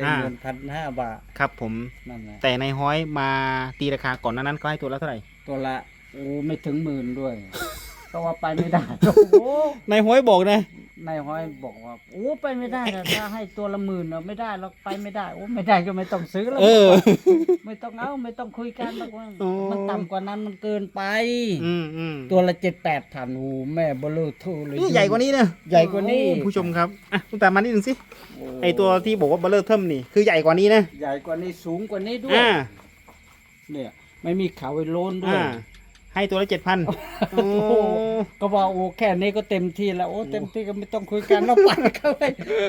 ได้อ่าเงินพันห้าบาทครับผม นั่นแหละแต่ในห้อยมาตีราคาก่อนหนานั้นก็ให้ตัวละเท่าไหร่ตัวละโอ้ไม่ถึงหมื่นด้วยก็ว่าไปไม่ได้โอ้โห ในห้อยบอกนะ นายห้อยบอกว่าโอ้ไปไม่ได้นะถ้าให้ตัวละหมื่นเราไม่ได้เราไปไม่ได้โอ้ไม่ได้ก็ไม่ต้องซื้อแล้วเออ ไม่ต้องเอาไม่ต้องคุยกันหรอกว่าโอ้มันต่ำกว่านั้นมันเกินไป อืมอืมตัวละเจ็ดแปดพันโอ้แม่เบลูทูเลยนี่ใหญ่กว่านี้นะใหญ่กว่านี้โอ้ผู้ชมครับอะคุณตามมานิดหนึ่งสิโอ้ไอตัวที่บอกว่าเบลเลอร์เทิมนี่คือใหญ่กว่านี้นะใหญ่กว่านี้สูงกว่านี้ด้วย อ่าเนี่ยไม่มีเขาไว้โลนด้วย อ่า ให้ตัวละเจ็ดพันโอ้โหก็ว่าโอ้แค่นี้ก็เต็มที่แล้วโอ้เต็มที่ก็ไม่ต้องคุยกันแล้วไปเข้าไป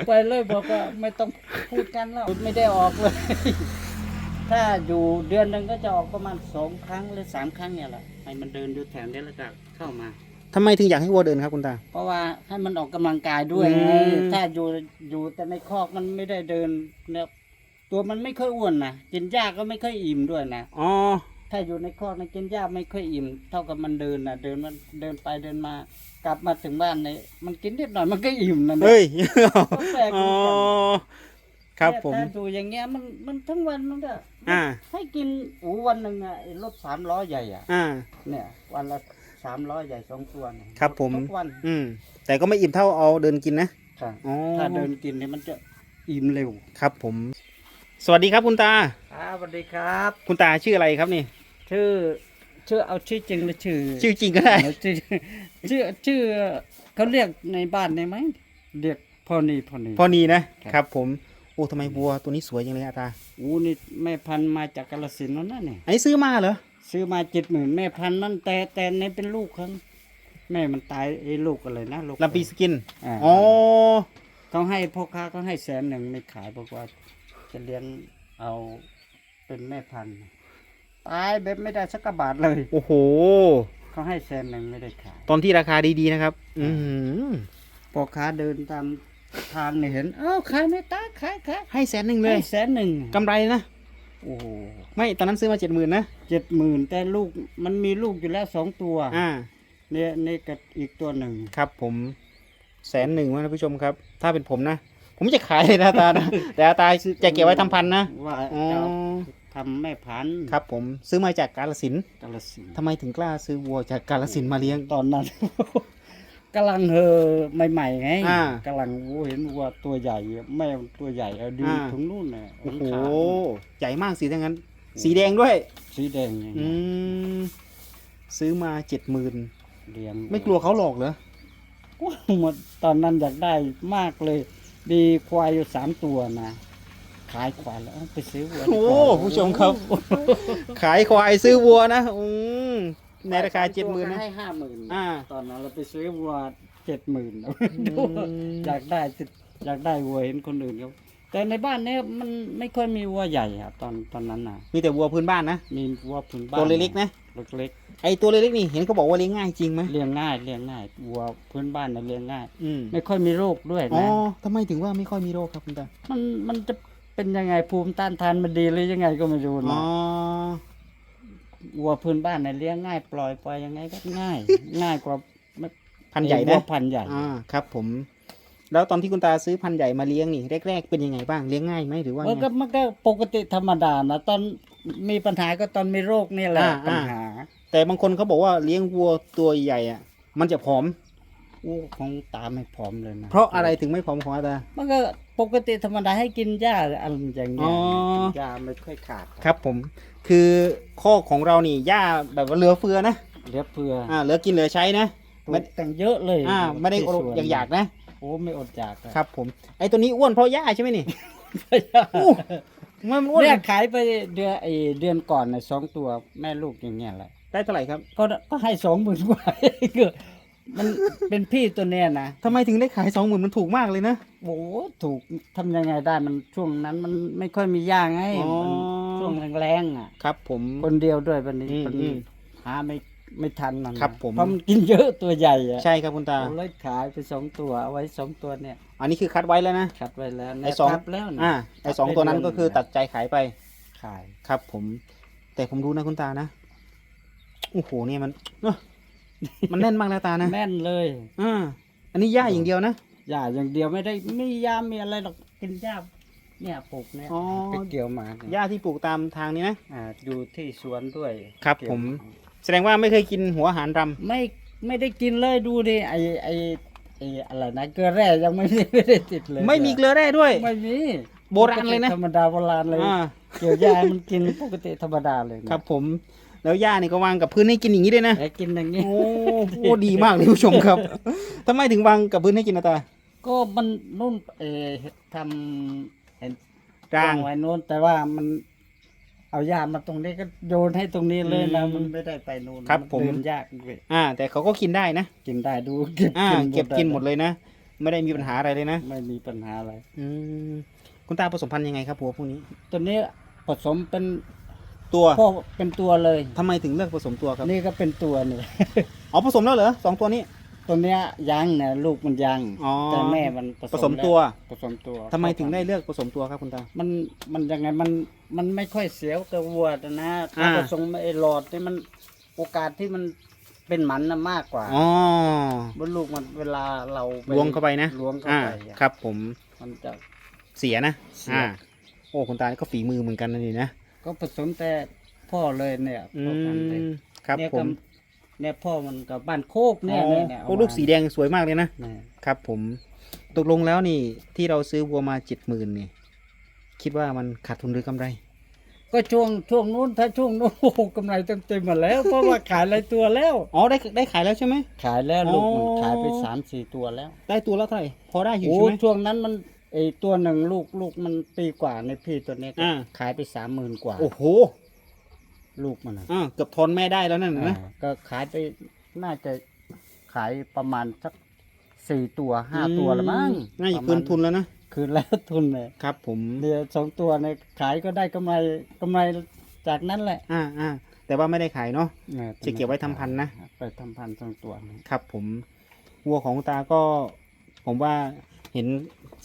ไปเลยบอกว่าไม่ต้องพูดกันแล้วไม่ได้ออกเลย ถ้าอยู่เดือนหนึ่งก็จะออกประมาณสองครั้งหรือสามครั้งเนี่ยแหละให้มันเดินอยู่แถวนี้แล้วก็เข้ามาทำไมถึงอยากให้วัวเดินครับคุณตา เพราะว่าให้มันออกกำลังกายด้วยอืมไงถ้าอยู่อยู่แต่ในคอกมันไม่ได้เดินเนี่ยตัวมันไม่ค่อยอ้วนนะกินหญ้าก็ไม่ค่อยอิ่มด้วยนะอ๋อ ถ้าอยู่ในคอกมันกินหญ้าไม่ค่อยอิ่ม เท่ากับมันเดินนะเดินมันเดินไปเดินมา กลับมาถึงบ้านเนี่ยมันกินนิดหน่อยมันก็อิ่มนะเนี่ยเฮ้ยก็แปลกเหอ๋มืออนกัน ครับผมถ้าดูอย่างเงี้ยมันมันทั้งวันมันก็อ่า ให้กินอูวันหนึ่งอะไอ้รถสามล้อใหญ่อะอ่า เนี่ย วันละสามล้อใหญ่สองตัวเนี่ยครับผม ทุกวันอืม แต่ก็ไม่อิ่มเท่าเอาเดินกินนะ ค่ะอ๋อ ถ้าเดินกินเนี่ยมันจะอิ่มเร็วครับผม สวัสดีครับคุณตา ครับสวัสดีครับ คุณตาชื่ออะไรครับนี่ ชื่อชื่อเอาชื่อจริงหรือชื่อชื่อจริงก็ได้ชื่อชื่อชื่อเขาเรียกในบ้านได้ไหมเรียกพ่อนี่พ่อนี่ พอนีนะครับ ครับผมโอ้ทำไมวัวตัวนี้สวยจังเลยอะตาอู้นี่แม่พันธุ์มาจากกาลสินธุ์นั่นนะเนี่ยอันนี้ซื้อมาเหรอซื้อมาเจ็ดหมื่นแม่พันธุ์นั่นแต่แต่ในเป็นลูกครั้งแม่มันตายไอ้ลูกอะไรนะลูกลำปีสกินอ่าอ๋อเขาให้พ่อค้าเขาให้แสนหนึ่งไม่ขายบอกว่า จะเลี้ยงเอาเป็นแม่พันธุ์ ตายแบบไม่ได้สักกระบาทเลย โอ้โห เขาให้แสนหนึ่งไม่ได้ขาย ตอนที่ราคาดีๆนะครับ อืมพ่อค้าเดินตามทางเนี่ยเห็น เอ้าขายไม่ตายขายขายให้แสนหนึ่งเลยให้แสนหนึ่งกำไรนะ โอ้โหไม่ตอนนั้นซื้อมาเจ็ดหมื่นนะ เจ็ดหมื่นแต่ลูกมันมีลูกอยู่แล้วสองตัว อ่า เนี่ยนี่กับอีกตัวหนึ่ง ครับผมแสนหนึ่งนะท่านผู้ชมครับ ถ้าเป็นผมนะ ผมจะขายเลยนะตานะ แต่อาตาจะเก็บไว้ทำพันธุ์นะว่าอ๋อจะเอา ทำแม่พันธุ์ครับผมซื้อมาจากกาลสินธุ์กาลสินธุ์ทำไมถึงกล้าซื้อวัวจากกาลสินธุ์มาเลี้ยง ตอนนั้น กำลังเฮอใหม่ๆไงอ่ากำลังโอ้เห็นวัวตัวใหญ่แม่ตัวใหญ่เอาดูอ่า ถึงนู่นน่ะโอ้โห ขาใหญ่มากสีทั้งนั้น สีแดงด้วย สีแดงไงอืม ซื้อมาเจ็ดหมื่นเลี้ยงไม่กลัวเขาหลอกเหรอโอ้หมดตอนนั้นอยากได้มากเลยมีควายอยู่สามตัวนะ ขายควายแล้วเอาไปซื้อวัวดีโอ้กว่าผู้ชมครับ ขายควายซื้อวัวนะอืมในราคาเจ็ดหมื่นนะ ให้ห้าหมื่นอ่า ตอนนั้นเราไปซื้อวัวเจ็ดหมื่นมอยากได้ติดอยากได้วัวเห็นคนอื่นเขาแต่ในบ้านเนี้ยมันไม่ค่อยมีวัวใหญ่อะตอนตอนนั้นน่ะ มีแต่วัวพื้นบ้านนะมีวัวพื้นบ้านตัวเล็กๆนะเล็กไอตัวเล็กๆนี่เห็นเขาบอกว่าเลี้ยงง่ายจริงไหมๆเลี้ยงง่ายเลี้ยงง่ายวัวพื้นบ้านน่ะเลี้ยงง่าย อืมไม่ค่อยมีโรคด้วยอ๋อนะ ทำไมถึงว่าไม่ค่อยมีโรคครับคุณตามันมันจะ เป็นยังไงภูมิต้านทานมันดีหรือยังไงก็ไม่รู้อ๋นะอวัวพื้นบ้านน่ะเลี้ยงง่ายปล่อยไปยังไงก็ง่าย ง่ายกว่าพันธุ์ใหญ่วันะวพันธุ์ใหญ่อ่าครับผม แล้วตอนที่คุณตาซื้อพันธุ์ใหญ่มาเลี้ยงนี่แรก ๆ เป็นยังไงบ้างเลี้ยงง่ายไหมหรือว่ามันไง ก็มันก็ปกติธรรมดานะตอนมีปัญหาก็ตอนมีโรคนี่แหละอ่าปัญหาแต่บางคนเขาบอกว่าเลี้ยงวัวตัวใหญ่อะมันจะผอม อู้ของตาไม่พร้อมเลยนะเพราะอะไรถึงไม่ผอมของอาตา มันก็ปกติธรรมดาให้กินหญ้าอะไรอย่างเงี้อ๋ยอหญ้าไม่ค่อยขาดครับผม คือข้อของเรานี่หญ้าแบบว่าเหลือเฟือนะเหลือเฟืออ่าเหลือกินเหลือใช้นะปลูกแต่งเยอะเลยอ่าไม่ได้อดที่สวนอยากๆนะ โอ้ไม่อดอยากอะครับผมไอตัวนี้อ้วนเพราะหญ้าใช่ไหมนี่อู้มันอ้วนเนี่ยขายไปเดือนไอเดือนก่อนน่ะสองตัวแม่ลูกอย่างเงี้ยแหละ ได้เท่าไหร่ครับ ก็ก็ให้สองหมื่นกว่าก็ มันเป็นพี่ตัวเนี้ยนะทำไมถึงได้ขายสองหมื่นมันถูกมากเลยนะโอ้ถูกทำยังไงได้มันช่วงนั้นมันไม่ค่อยมีหญ้าไงอ๋อมันช่วงแรงๆอะครับ ผมคนเดียวด้วยวันนี้อืมมันอืมหาไม่ไม่ทันมันนะครับผมเพราะมันกินเยอะตัวใหญ่อะใช่ครับคุณตาเราเลยขายไปสองตัวเอาไว้สองตัวเนี่ย อันนี้คือคัดไว้แล้วนะคัดไว้แล้วไอ้สองทับแล้วนะอ่าไอสองตัวนั้นก็คือตัดใจขายไปขายครับ ผม แต่ผมรู้นะคุณตานะโอ้โหเนี่ยมันเนอะ มันแน่นมากนะตานะแน่นเลยอ่าอันนี้หญ้าอย่างเดียวนะหญ้าอย่างเดียวไม่ได้ไม่ยามีอะไรหรอกกินหญ้าเนี่ยปลูกเนี่ยอ๋อไปเกี่ยวมาเนี่ยหญ้าที่ปลูกตามทางนี้นะอ่าอยู่ที่สวนด้วยครับเกี่ยวผม แสดงว่าไม่เคยกินหัวอาหารรไม่ไม่ได้กินเลยดูดิไอไอไออะไรนะเกลือแร่ยังไม่ได้ไม่ได้ติดเลยำไม่มีเกลือแร่ด้วยไม่มีโบราณเลยนะธรรมดาโบราณเลยอ่าเกี่ยวหญ้าให้มันกินปกติธรรมดาเลยนะครับผม แล้วหญ้านี่ก็วางกับพื้นให้กินอย่างนี้ด้วยนะแต่กินอย่างนี้ โอ้โหดีมากเลยผู้ชมครับทำไมถึงวางกับพื้นให้กินนะตา ก็มันนู่นเออทำเห็นร่าง ไว้นู่นแต่ว่ามัน เอาหญ้ามาตรงนี้ก็โยนให้ตรงนี้เลยนะอืมมันไม่ได้ไปนู่นครับนผม เดินยากด้วยอ่า แต่เขาก็กินได้นะ กินได้ดูเก็บอ่า กินเก็บกินหมดไเลยนะ ไม่ได้มีปัญหาอะไรเลยนะ ไม่มีปัญหาอะไรอืมคุณตาผสมพันธุ์ยังไงครับหัวพวกนี้ ตัวนี้ผสมเป็น ตัวพ่อเป็นตัวเลย ทำไมถึงเลือกผสมตัวครับนี่ก็เป็นตัวนี่ อ๋อผสมแล้วเหรอสองตัวนี้ ตัวเนี้ยยังนะลูกมันยังอ๋อ แต่แม่มันผสมตัว แล้ผสมตัวทำไมถึงได้เลือกผสมตัวครับคุณตา มันมันยังไงมันมันไม่ค่อยเสียวกับวัวนะถ้าอ่า ผสมไอ้หลอดนี่มันโอกาสที่มันเป็นหมันนะมากกว่าอ๋อบนลูกมันเวลาเราไปล้วงเข้าไปนะล้วงเข้าอ่าไปอะครับผมมันจะ เสียนะเสีย อ่าโอ้คุณตาก็ฝีมือเหมือนกันนะนี่นะ ก็ผสมแต่พ่อเลยเนี่ยอืพ่อพันธุ์เลยมครับเนี่ยผก็มเนี่ยพ่อมันกับบ้านโคกอ๋เนี่ยอเนี่ยเนี่ยโอ้ลูกสีแดงสวยมากเลยนะ เนี่ยครับผมตกลงแล้วนี่ที่เราซื้อวัวมาเจ็ดหมื่นนี่ คิดว่ามันขาดทุนหรือกำไร ก็ช่วงช่วงนู้นถ้าช่วงนู้นโอ้โหกำไรเต็มๆหมดแล้ว เพราะว่าขายหลายตัวแล้ว อ๋อได้ได้ขายแล้วใช่ไหม ขายแล้วลูกมันอ๋อ ขายไปสามสี่ตัวแล้ว ได้ตัวละเท่าไหร่ พอได้อยู่โอ้ใช่ไหมช่วงนั้นมัน ไอตัวหนึ่งลูกลูกมันปีกว่าในพี่ตัวเนี้ยก็อ่า ขายไปสามหมื่นกว่า โอ้โหลูกมันนะอ่าเกือบทนแม่ได้แล้วนั่นนะ อ่าก็ขายไปน่าจะขายประมาณสักสี่ตัวห้าตัวละมั้งน่าจะประคืมณนทุนแล้วนะ คืนแล้วทุนเลยครับผม เดี๋ยวสองตัวเนี่ยขายก็ได้กำไรกำไรจากนั้นแหละอ่าอ่าแต่ว่าไม่ได้ขายเนาะ นี่ยจะเก็บไว้ทำพันธุ์นะ ไปทำพันธุ์สองตัวนะครับผม วัวของคุณตาก็ ผมว่า เห็น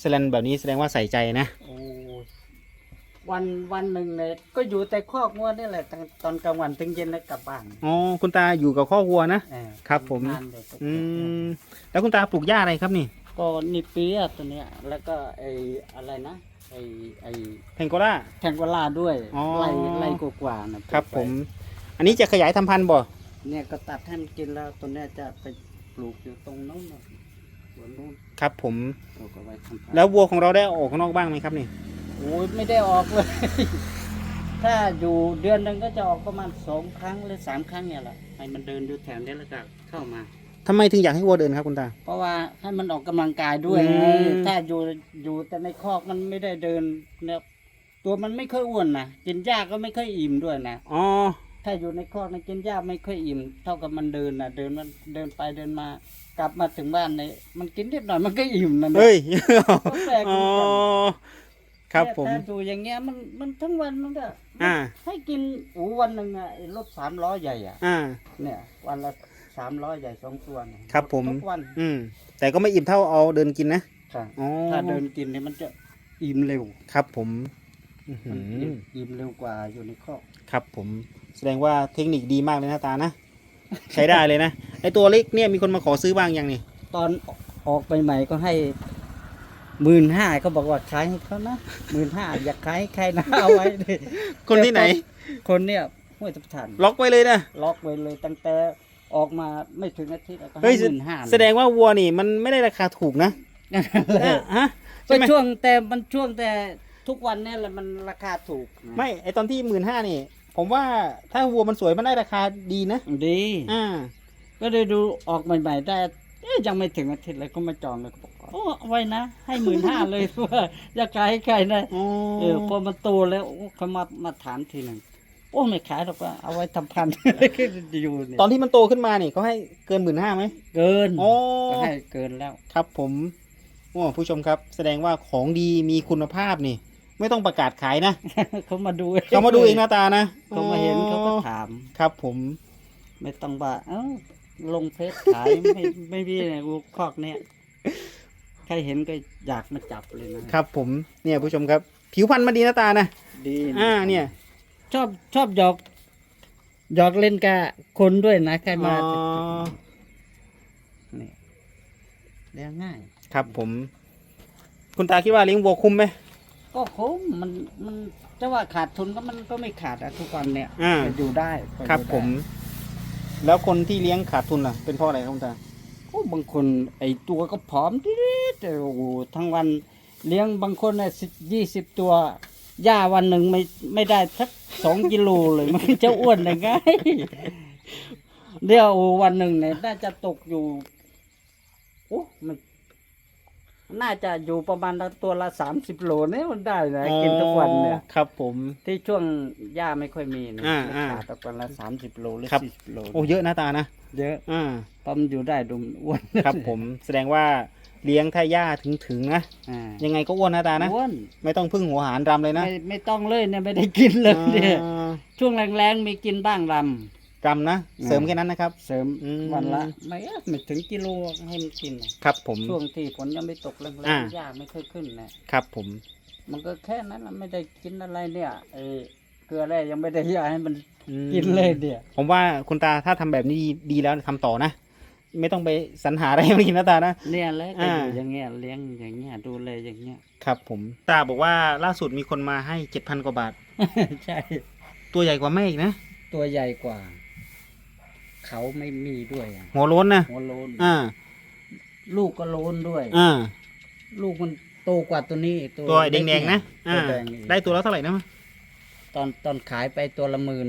แสลนแบบนี้แสดงว่าใส่ใจนะ โอ้ยวันวันหนึ่งเนี่ยก็อยู่แต่คอกงัวนี่แหละตอนตอนกลางวันถึงเย็นแล้วกลับบ้านอ๋อคุณตาอยู่กับข้อกวัวนะ เออครับผม ทำงานเดี๋ยวก็อืมแล้วคุณตาปลูกหญ้าอะไรครับนี่ก็นี่เปียตัวเนี้ย แล้วก็ไอ้อะไรนะไอ้ไอ้แพงโกล่า แทงกวลาด้วยอ๋อ ไล่ไล่กว่าๆนะครับผมอันนี้จะขยายทำพันธุ์บ่เนี่ยก็ตัดให้มันกินแล้วตัวเนี้ยจะไปปลูกอยู่ตรงโน้นน่ะส วนนู้นครับผม เราก็ไว้ทำพันธุ์แล้ววัวของเราได้ออกข้างนอกบ้างไหมครับนี่โอ้ยไม่ได้ออกเลย ถ้าอยู่เดือนหนึ่งก็จะออกประมาณสองครั้งหรือสามครั้งเนี่ยแหละให้มันเดินอยู่แถวนี้แล้วก็เข้ามา ทำไมถึงอยากให้วัวเดินครับคุณตา เพราะว่าให้มันออกกำลังกายด้วยอืมไงถ้าอยู่อยู่แต่ในคอกมันไม่ได้เดินเนี่ยตัวมันไม่ค่อยอ้วนนะกินหญ้าก็ไม่ค่อยอิ่มด้วยนะ อ๋อถ้าอยู่ในคอกนะกินหญ้าไม่ค่อยอิ่ม เท่ากับมันเดินนะเดินมันเดินไปเดินมา กลับมาถึงบ้านเนี่ยมันกินนิดหน่อยมันก็อิ่มนะเนี่ยเฮ้ยก็แปลกเหอ๋มืออนกันครับผมถ้าอยู่อย่างเงี้ยมันมันทั้งวันมันก็อ่า ให้กินโอ้วันหนึ่งอะไอ้รถสามล้อใหญ่อะอ่า เนี่ยวันละสามล้อใหญ่สองตัวเนี่ยครับผม ทุกวันอืม แต่ก็ไม่อิ่มเท่าเอาเดินกินนะ ค่ะอ๋อ ถ้าเดินกินเนี่ยมันจะอิ่มเร็วครับผมอื้อหืมันออิ่มเร็วกว่าอยู่ในคอก ครับผม แสดงว่าเทคนิคดีมากเลยนะตานะ ใช้ได้เลยนะไอตัวเล็กเนี่ยมีคนมาขอซื้อบ้างยังนี่ตอนออกไปใหม่ก็ให้หมื่นห้าเขาบอกว่าขายให้เขานะหมื่นห้าอยากขายให้ใครนะเอาไว้ดิคนที่ไหน คนเนี่ยห้วยทับทันล็อกไว้เลยนะล็อกไว้เลยตั้งแต่ออกมาไม่ถึงอาทิตย์แล้วก็เฮ้ให้ยหมื่นห้าแสดงว่าวัวนี่มันไม่ได้ราคาถูกนะฮะก็ใช่ไหมช่วงแต่มันช่วงแต่ทุกวันเนี่ยแหละมันราคาถูกนะไม่ไอตอนที่หมื่นห้านี่ ผมว่าถ้าวัวมันสวยมันได้ราคาดีนะ ดี อ่า ก็เลยดูออกใหม่ๆได้เอ๊ะยังไม่ถึงอาทิตย์เลยก็มาจองเลยก็บอกโอ้เอาไว้นะ ให้หมื่นห้าเลยว่าอยากขายให้ใครนะอ๋อเออพอมันโตแล้วโอ้เขามามาถามทีหนึ่งโอ้ไม่ขายหรอกว่าเอาไว้ทำพันธุ์ อยู่เนี่ยตอนที่มันโตขึ้นมานี่เขาให้เกินหมื่นห้าไหมเกินอ๋อ ก็ให้เกินแล้ว ครับผมโอ้ผู้ชมครับแสดงว่าของดีมีคุณภาพนี่ ไม่ต้องประกาศขายนะ เขามาดูเขามาดูเองหน้าตานะเขามาเห็นเขาก็อ๋อถาม ครับผม ไม่ต้องว่าเอ้าลงเฟซขายไม่ไม่มีเนี่ยกูคอกเนี่ยใครเห็นก็อยากมาจับเลยนะครับ ผมเนี่ยผู้ชมครับ ผิวพรรณมันดีหน้าตานะดีะอ่าเนี่ย ชอบชอบหยอกหยอกเล่นกับคนด้วยนะใครมาอ๋อนี่เลี้ยงง่าย ครับผม คุณตาคิดว่าเลี้ยงวัวคุ้มไหม ก็คุ้มมันมันจะว่าขาดทุนก็มันก็ไม่ขาดอะทุกวันเนี่ยอ่าก็อยู่ได้ก็อยู่ครับได้ผม แล้วคนที่เลี้ยงขาดทุนล่ะ เป็นเพราะอะไรครับคุณตาโอ้บางคนไอตัวก็ผอมดิดแต่โอ้โหทั้งวันเลี้ยงบางคนเนี่ยสิบยี่สิบตัวหญ้าวันหนึ่งไม่ไม่ได้สักสองกิโลเลย มันจะอ้วนได้ไงเดี๋ยวโอ้วันหนึ่งเนี่ยน่าจะตกอยู่โอ้มัน น่าจะอยู่ประมาณตัวละสามสิบโลเนี่ยมันได้นะกินทุกวันเนี่ยอ๋อครับผมที่ช่วงหญ้าไม่ค่อยมีเนี่ยอ่าอ่าขาดตกวันละสามสิบโลหรือครับสี่สิบโลโอ้เยอะนะตานะเยอะอ่าเพราะมันอยู่ได้ดูมันอ้วนครับ ผมแสดงว่าเลี้ยงถ้าหญ้าถึงถึงๆนะอ่ายังไงก็อ้วนนะตานะอ้วนไม่ต้องพึ่งหัวหารรำเลยนะไม่ไม่ต้องเลยเนี่ยไม่ได้กินเลยเนี่ยอ่าช่วงแรงๆมีกินบ้าง ลรำนะอืมเสริมแค่นั้นนะครับำเสริมอืม วันละไม่เอ๊ะไม่ถึงกิโลให้มันกินน่ะครับผม ช่วงที่ฝนยังไม่ตกแรงอ่า ๆหญ้าไม่ค่อยขึ้นนะครับผม มันก็แค่นั้นน่ะไม่ได้กินอะไรเนี่ยไอ้เกลือแร่ยังไม่ได้ยาให้มันอืมกินเลยเดียวผมว่าคุณตาถ้าทำแบบนี้ดีแล้วทำต่อนะ ไม่ต้องไปสรรหาอะไรให้มันกินนะตานะ เนี่ยแหละก็อ่าอยู่อย่างเงี้ยเลี้ยงอย่างเงี้ยดูแลอย่างเงี้ย ครับผมตาบอกว่าล่าสุดมีคนมาให้เจ็ดพันกว่าบาท ใช่ ตัวใหญ่กว่าแม่อีกนะตัวใหญ่กว่า เขาไม่มีด้วยอะหัวโล้นนะหัวโลนอ่าลูกก็โลนด้วย อ่า ลูกมันโตกว่าตัวนี้ตัวแดงๆนะตัอ่าวแดงนี่ได้ตัวละเท่าไหร่นะตอนตอนขายไปตัวละหมื่น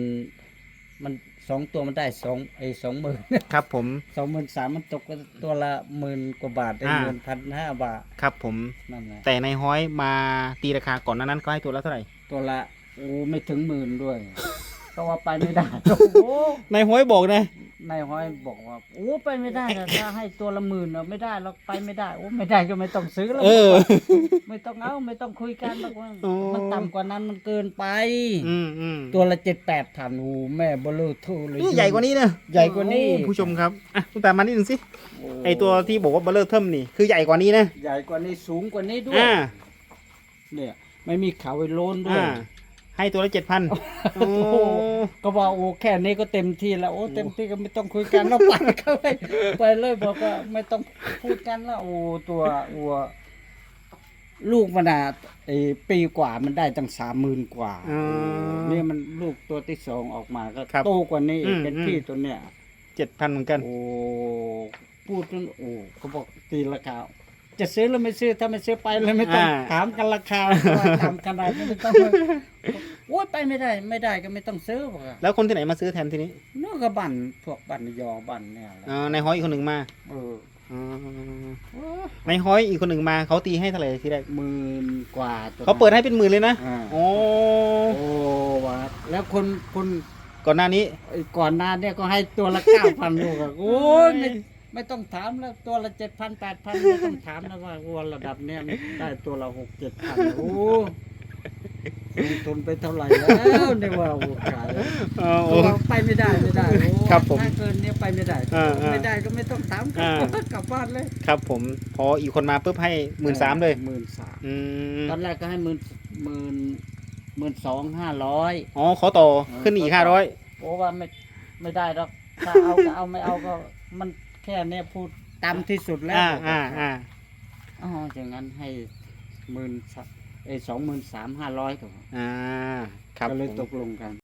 มันสองตัวมันได้สองไอ้สองหมื่น ครับ ผม สองหมื่นสามมันตกตัวละหมื่นกว่าบาทได้อ่า เงินพันห้าบาทครับผม นั่นแหละแต่ในห้อยมาตีราคาก่อนหนานั้นก็ให้ตัวละเท่าไหร่ตัวละโอ้ไม่ถึงหมื่นด้วย ก็ว่าไปไม่ได้โอ้โหในห้อยบอกนะ นายห้อยบอกว่าโอ้ไปไม่ได้นะถ้าให้ตัวละหมื่นเนาะไม่ได้เราไปไม่ได้โอ้ไม่ได้ก็ไม่ต้องซื้อแล้วเออ ไม่ต้องเอาไม่ต้องคุยกันหรอกว่าโอ้มันต่ำกว่านั้นมันเกินไป อืมอืมตัวละเจ็ดแปดพันโอ้แม่เบลอทูเลยนี่ใหญ่กว่านี้นะใหญ่กว่านี้ โอ้ผู้ชมครับอะคุณตามานิดนึงสิโอ้ไอตัวที่บอกว่าเบลเลอร์เทิมนี่คือใหญ่กว่านี้นะใหญ่กว่านี้สูงกว่านี้ด้วย อ่าเนี่ย ไม่มีเขาไว้โลนด้วย อ่า ให้ตัวละเจ็ดพันโอ้โหก็ว่าโอ้แค่นี้ก็เต็มที่แล้ว โอ้เต็มที่ก็ไม่ต้องคุยกันแล้วไปก็ไปไปเลยบอกว่าไม่ต้องพูดกันแล้วโอ้ตัวอัวลูกมันอะไอปีกว่ามันได้ตั้งสามหมื่นกว่าอ๋อเนี่ยมันลูกตัวที่สองออกมาก็ครับโตกว่านี้อืมเป็นอืมพี่ตัวเนี้ยเจ็ดพันเหมือนกัน โอ้พูดจนโอ้เขาบอกตีราคา จะซื้อหรือไม่ซื้อถ้าไม่ซื้อไปเลยไม่ต้องอ่า ถามกันราคาว่าทำขนาดนี้ไม่ต้องโอ้ยไปไม่ได้ไม่ได้ก็ไม่ต้องซื้อบอกว่าแล้วคนที่ไหนมาซื้อแทนทีนี้เนื้อก็บันพวกบันยอบันเนี่ยแหละอ่าในห้อยอีกคนหนึ่งมาเอออ่าในห้อยอีกคนหนึ่งมาเขาตีให้เท่าไหร่ทีแรกหมื่นกว่าตัวเขาเปิดให้เป็นหมื่นเลยนะอ่าโอ้โอ้วะแล้วคนคน ก่อนหน้านี้ ไอ้ก่อนหน้าเนี่ยก็ให้ตัวละเก้าพันลูกอะโอ้ยไม่ ไม่ต้องถามแล้วตัวละเจ็ดพันแปดพันไม่ต้องถามนะว่าวัวระดับเนี้ยมันได้ตัวละหกเจ็ดพันโอ้ลงทุนไปเท่าไหร่แล้วเนี่ยว่าโอ้ขายอ๋อโอ้ ไปไม่ได้ไม่ได้โอ้ครับผมถ้าเกินเนี้ยไปไม่ได้อ่าอ่าไม่ได้ก็ไม่ต้องถามกลับอ่ากลับบ้านเลยครับผมพออีกคนมาปุ๊บให้หมื่นสามเลย หมื่นสามอืมตอนแรกก็ให้หมื่นหมื่นหมื่นสองห้าร้อย อ๋อเขาต่อขึ้นอีกห้าร้อย โอ้ว่าไม่ไม่ได้หรอกถ้าเอาก็เอาไม่เอาก็มันแค่เนี้ยพูดต่ำที่สุดแล้วอ่าอ่าอ่าอ๋ออย่างนั้นให้หมื่นเอ้สองหมื่นสามห้าร้อยก็อ่าครับก็เลยผม ตกลงกัน